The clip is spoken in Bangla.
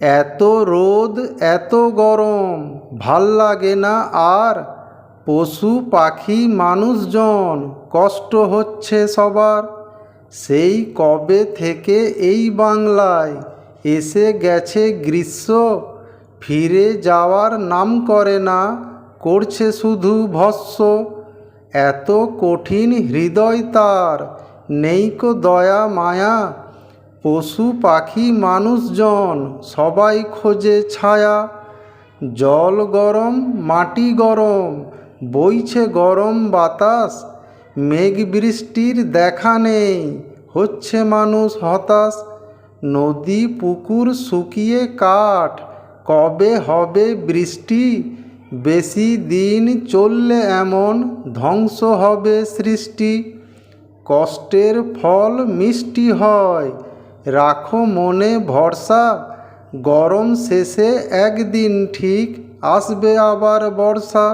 এত রোদ, এত গরম, ভালো লাগে না আর? পশু, পাখি, মানুষজন, কষ্ট হচ্ছে সবার। সেই কবে থেকে এই বাংলায় এসে গেছে গ্রীষ্ম? ফিরে যাওয়ার নাম করে না, করছে শুধু ভস্য এত কঠিন হৃদয় তার, নেই কো দয়া, মায়া। পশু পাখি মানুষজন সবাই খোঁজে ছায়া। জল গরম, মাটি গরম, বইছে গরম বাতাস। মেঘ বৃষ্টির দেখা নেই, হচ্ছে মানুষ হতাশ। নদী, পুকুর শুকিয়ে কাঠ, কবে হবে বৃষ্টি? বেশি দিন চললে এমন ধ্বংস হবে সৃষ্টি। কষ্টের ফল মিষ্টি হয় রাখো মনে ভরসা গরম শেষে একদিন ঠিক আসবে আবার বর্ষা।